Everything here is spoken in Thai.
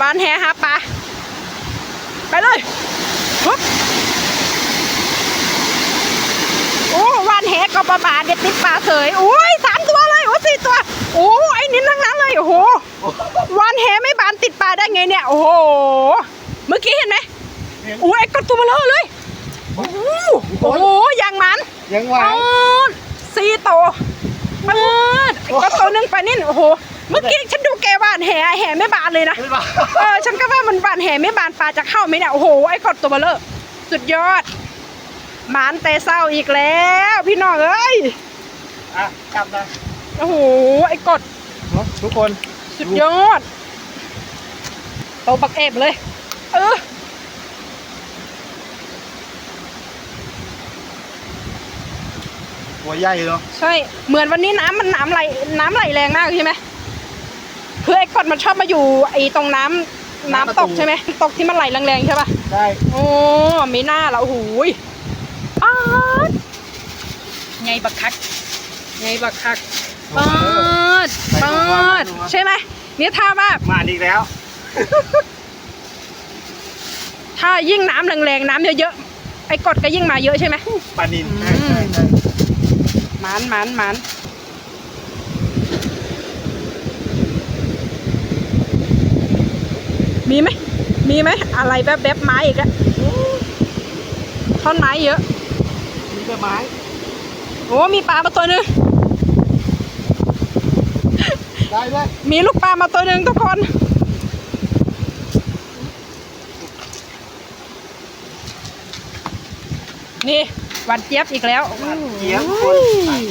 วานแหหาปลาไปเลยฮึบโอ้วานแหก็ปลาบาเด็ดติดปลาเสยอุ้ยสามตัวเลยโอ้สี่ตัวโอ้ไอ้นิ้นทั้งนั้นเลยโอ้โหวานแหไม่บานติดปลาได้ไงเนี่ยโอ้โหเมื่อกี้เห็นไหมโอ้ยไอ้กดตัวมาเลอะเลยโอ้โหโอ้โหอย่างมันยังหวาอ๋นอสี่ตัวปืดก็ตัวหนึงไปนี่โอ้โห เมื่อกี้ฉันดูแกหวานแห่แห่ไม่บานเลยนะไม่บ้าเออฉันก็ว่ามันหวานแห่ไม่บานปลาจะเข้าไหมเนี่ยโอ้โหไอ้กดตัวเบลเลอร์สุดยอดหมานแต่เศร้าอีกแล้ว พี่น้องเอ้ยอะกลับนะโอ้โหไอ้กดเนอะทุกคนสุดยอดโตปักเอบเลย เออหัวใหญ่เนาะใช่เหมือนวันนี้น้ำมันน้ำไหลน้ำไหลแรงมากใช่ไหม คือไอ้กดมันชอบมาอยู่ไอ้ตรงน้ำน้ำตกใช่ไหมตกที่มันไหลแรงๆใช่ปะได้โอ้ไม่น่าแล้วโอ้โหยป๊าดไงบักคักไงบักคักป๊าดป๊าดใช่ไหมเนี่ยถ้าว่า มาอีกแล้ว ถ้ายิ่งน้ำแรงๆ น้ำเยอะๆ ไอ้กดก็ยิ่งมาเยอะใช่ไหมปลานินอืมใช่ใช่ใช่หมันหมันหมัน มีไหมมีไหมอะไรแบบแบบๆไม้อีกอะท่อนไม้เยอะมีแต่ไม้โอ้มีปลามาตัวหนึงได้ด้วยมีลูกปลามาตัวหนึ่งทุกคนนี่หวานเจี๊ยบอีกแล้วหวานเจี๊ยบโอ้ย